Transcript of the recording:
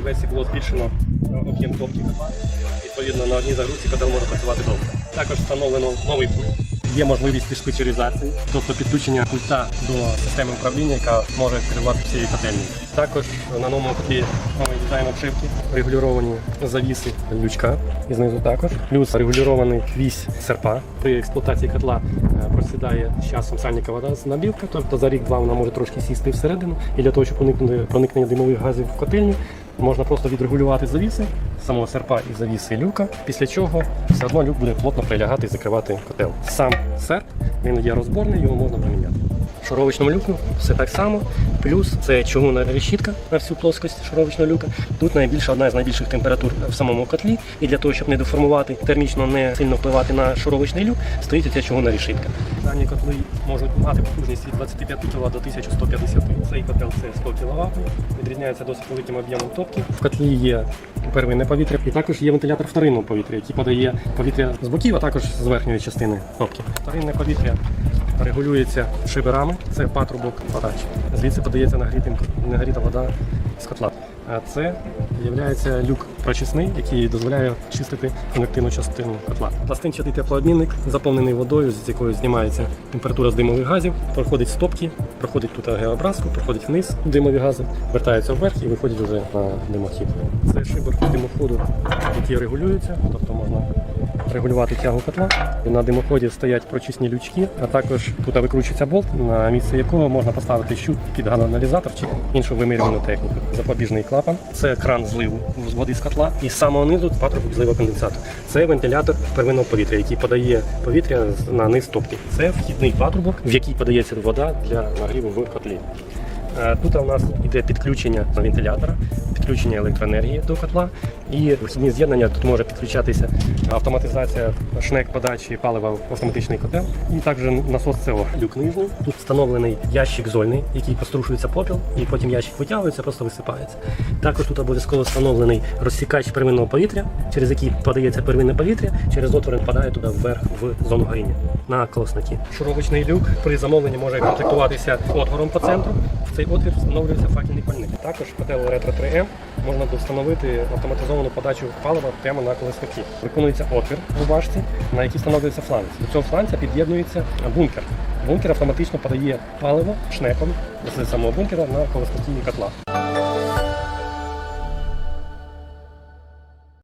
версії було збільшено е, об'єм топки. Відповідно, на одній загрузці котел може працювати довго. Також встановлено новий пульт. Є можливість диспетчеризації, тобто підключення пульта до системи управління, яка може керувати всією котельнею. Також на новому котлі новий дизайн обшивки, регулювані завіси лючка і знизу також, плюс регулюваний вісь серпа. При експлуатації котла е, просідає з часом сальника вода з набівка, тобто за рік-два вона може трошки сісти всередину. І для того, щоб уникнути проникнення димових газів в котельню, можна просто відрегулювати завіси самого серпа і завіси люка, після чого все одно люк буде плотно прилягати і закривати котел. Сам серп він є розборний, його можна поміняти. В люку все так само. Плюс це чугунна решітка на всю плоскость шуровичного люка. Тут найбільша одна з найбільших температур в самому котлі. І для того, щоб не деформувати, термічно не сильно впливати на шуровичний люк, стоїть ця чугунна решітка. Дані котли можуть мати потужність від 25 кВт до 1150. Цей котел це 100 кВт, відрізняється досить великим об'ємом топки. В котлі є первинне повітря, і також є вентилятор вторинного повітря, який подає повітря з боків, а також з верхньої частини топки. Вторинне повітря регулюється шиберами, це патрубок подачі. Звідси подається нагріта вода з котла. А це є люк прочисний, який дозволяє чистити конвективну частину котла. Пластинчатий теплообмінник заповнений водою, з якою знімається температура з димових газів, проходить стопки, проходить тут геобразку, проходить вниз димові гази, вертається вверх і виходить вже на димохід. Це шибер димоходу, який регулюється, тобто можна регулювати тягу котла. На димоході стоять прочисні лючки, а також тут викручується болт, на місце якого можна поставити щуп під гананалізатор чи іншу вимірювану техніку. Запобіжний клапан це кран зливу з води з котла. І з самого низу патрубок зливоконденсатор. Це вентилятор первинного повітря, який подає повітря на низ топки. Це вхідний патрубок, в який подається вода для нагріву в котлі. Е, Тут у нас йде підключення вентилятора, підключення електроенергії до котла і вихідні з'єднання. Тут може підключатися автоматизація шнек подачі палива в автоматичний котел. І також насос СО. Люк нижній. Тут встановлений ящик зольний, який пострушується попіл, і потім ящик витягується, просто висипається. Також тут обов'язково встановлений розсікач первинного повітря, через який подається первинне повітря, через отвори впадає туди вверх в зону горіння на колосники. Шуровочний люк при замовленні може комплектуватися отвором по центру. Цей отвір встановлюється факельний пальник. Також котел Retro 3M можна встановити автоматизовану подачу палива прямо на колесники. Виконується отвір у башці, на який встановлюється фланець. До цього фланця під'єднується бункер. Бункер автоматично подає паливо шнеком з самого бункера на колесники котла.